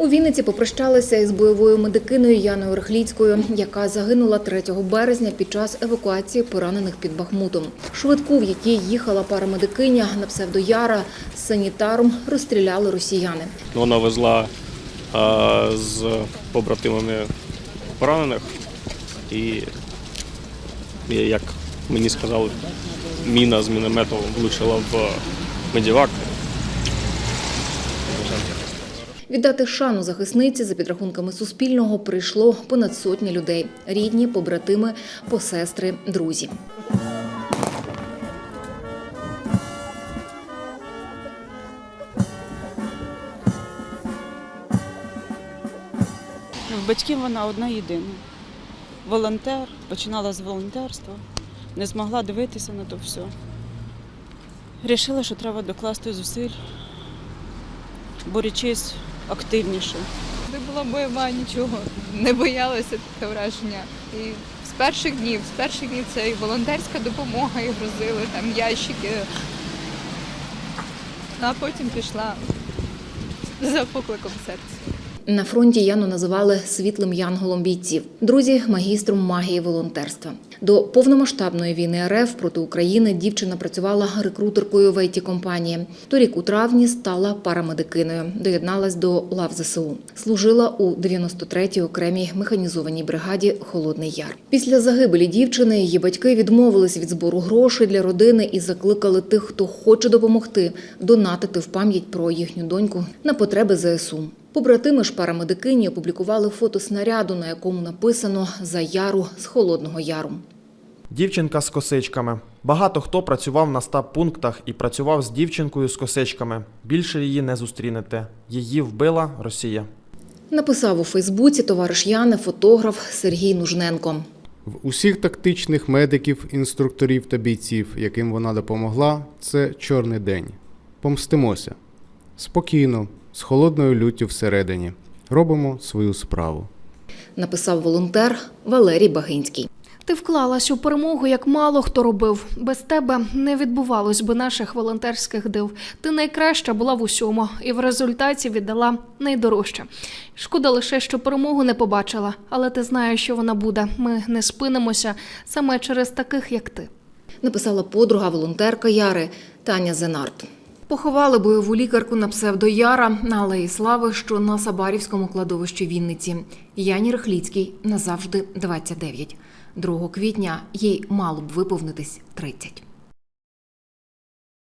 У Вінниці попрощалися із бойовою медикиною Яною Рахліцькою, яка загинула 3 березня під час евакуації поранених під Бахмутом. Швидку, в якій їхала парамедикиня на псевдояра з санітаром, розстріляли росіяни. Вона везла з побратимами поранених і, як мені сказали, міна з міномету влучила в медівак. Віддати шану захисниці за підрахунками Суспільного прийшло понад сотні людей: рідні, побратими, посестри, друзі. В батьків вона одна єдина. Волонтер, починала з волонтерства, не змогла дивитися на то все. Рішила, що треба докласти зусиль, борючись активніше. Не була бойова нічого, не боялася таке враження. І з перших днів, з перших днів це і волонтерська допомога, і грузили там ящики. А потім пішла за покликом серця. На фронті Яну називали світлим янголом бійців, друзі магістром магії волонтерства. До повномасштабної війни РФ проти України дівчина працювала рекрутеркою в it компанії. Торік у травні стала парамедикиною. Доєдналась до лав ЗСУ. Служила у 93-й окремій механізованій бригаді Холодний Яр. Після загибелі дівчини її батьки відмовились від збору грошей для родини і закликали тих, хто хоче допомогти, донатити в пам'ять про їхню доньку на потреби ЗСУ. Побратими ж парамедикині опублікували фото снаряду, на якому написано «За яру з Холодного Яру». Дівчинка з косичками. Багато хто працював на стаб пунктах і працював з дівчинкою з косичками. Більше її не зустрінете. Її вбила Росія. Написав у Фейсбуці товариш Яни, фотограф Сергій Нужненко. В усіх тактичних медиків, інструкторів та бійців, яким вона допомогла, це чорний день. Помстимося. Спокійно, з холодною люттю всередині. Робимо свою справу. Написав волонтер Валерій Багинський. Ти вклалась у перемогу, як мало хто робив. Без тебе не відбувалось би наших волонтерських див. Ти найкраща була в усьому, і в результаті віддала найдорожче. Шкода лише, що перемогу не побачила, але ти знаєш, що вона буде. Ми не спинимося саме через таких, як ти. Написала подруга волонтерка Яри Таня Зенарт. Поховали бойову лікарку на псевдояра на Алеї Слави, що на Сабарівському кладовищі Вінниці. Яні Рихліцькій назавжди 29. 2 квітня їй мало б виповнитись 30.